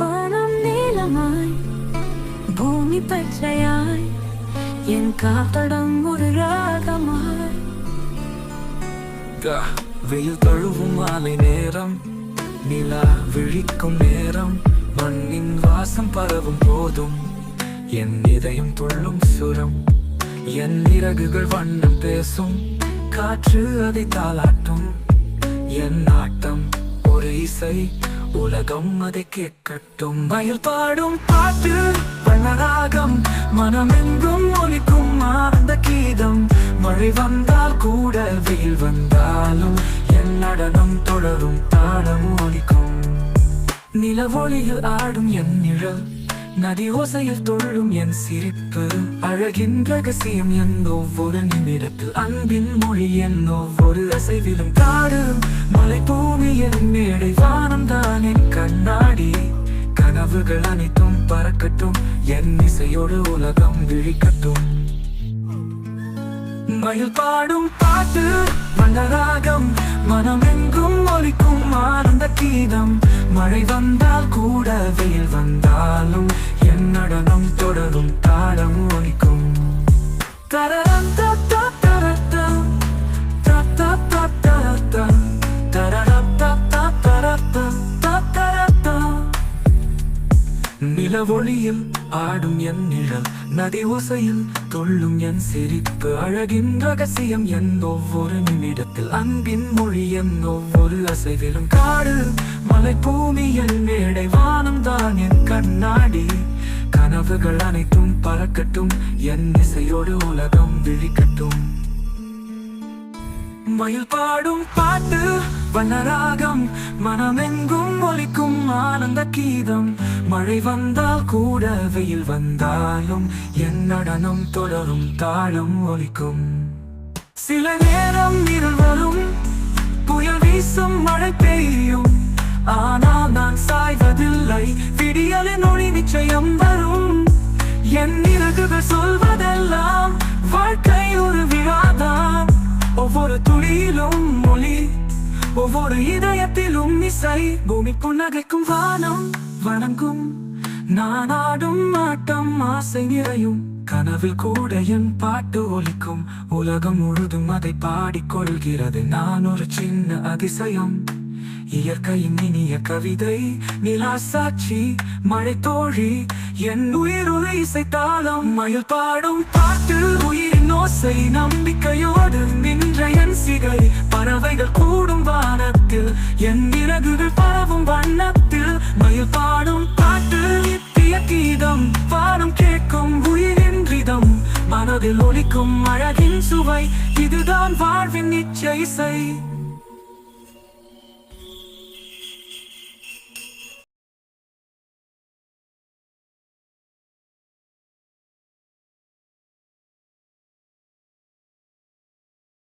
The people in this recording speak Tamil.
வானம் நீளமாய் பூமி பச்சையாய் என் காத்தடம் ஒரு ராகமாய் வெயில் தழுவும் மாலை நேரம் நிலா விழிக்கும் நேரம் மண்ணின் வாசம் பரவும் போதும் என் இதயம் துள்ளும் சுரம் என் இறகுகள் வண்ணம் பேசும் காற்று அதை தாளாட்டும் என் ஆட்டம் ஒரு இசை உலகம் அதை கேட்கட்டும். மயில் பாடும் பாட்டு வண்ணராகம் மனமெங்கும் ஒலிக்கும் ஆனந்த கீதம். மழை வந்தால் கூட வெயில் வந்தாலும் என் நடனம் தொடரும் தாளம் ஒலிக்கும். நிலவொளியில் ஆடும் என் நிழல் நதி ஓசையில் தொழும் என் சிரிப்பு. அழகின் ரகசியம் என் ஒவ்வொரு நிமிடத்தில் அன்பின் மொழி என் ஒவ்வொரு அசைவிலும். காடு மலை பூமி என் மேடை கனவுகள் அனைத்தும் பறக்கட்டும். என் இசையோடு உலகம் விழிக்கட்டும். மயில் பாடும் பாட்டு வண்ணராகம் மனமெங்கும் ஒலிக்கும் ஆனந்த கீதம். மழை வந்தால் கூட வெயில் வந்தாலும் என் நடனம் தொடரும் தாளம் ஒலிக்கும். தரந்த நிலவொளியில் ஆடும் என் நிழல் நதி ஓசையில் தொள்ளும் என் சிரிப்பு அழகின் ரகசியம் என் ஒவ்வொரு நிமிடத்தில் அன்பின் மொழி என் ஒவ்வொரு அசைவிலும். காடு மலை பூமி மேடை வானம் தான் என் கண்ணாடி. கனவுகள் அனைத்தும் பறக்கட்டும் என் இசையோடு உலகம் விழிக்கட்டும். மயில் பாடும் பாட்டு வண்ணராகம் மனமெங்கும் ஒலிக்கும் ஆனந்த கீதம். மழை வந்தால் கூட வெயில் வந்தாலும் என் நடனம் தொடரும் தாளம் ஒலிக்கும். சில நேரம் இருள் வரும் புயல் வீசும் மழை பெய்யும். ஆனால் நான் சாய்வதில்லை விடியலின் ஒளி நிச்சயம் வரும். என் இறகுகள் சொல்வதெல்லாம் வாழ்க்கை ஒரு விழாதான். ஒவ்வொரு துளியிலும் மொழி ஒவ்வொரு இதயத்திலும் இசை. பூமி புன்னகைக்கும் வானம் வணங்கும். நான் ஆடும் ஆட்டம் ஆசை நிறையும். கனவில் கூட என் பாட்டு ஒலிக்கும். உலகம் முழுதும் அதை பாடிக்கொள்கிறது. நான் ஒரு சின்ன அதிசயம். இயற்கையின் இனிய கவிதை நிலா சாட்சி மழை தோழி என் உயிர் ஒரு இசைத்தாளம். மயில் பாடும் பாட்டு உயிரின் ஓசை நம்பிக்கையோடு என் பரவும் வண்ணத்தில் மயில் பாடும் பாட்டு நித்திய கீதம் பாடம் கேட்கும் உயிரின் ரிதம். மனதில் ஒலிக்கும் அழகின் சுவை இதுதான் வாழ்வின் நிச்சய இசை.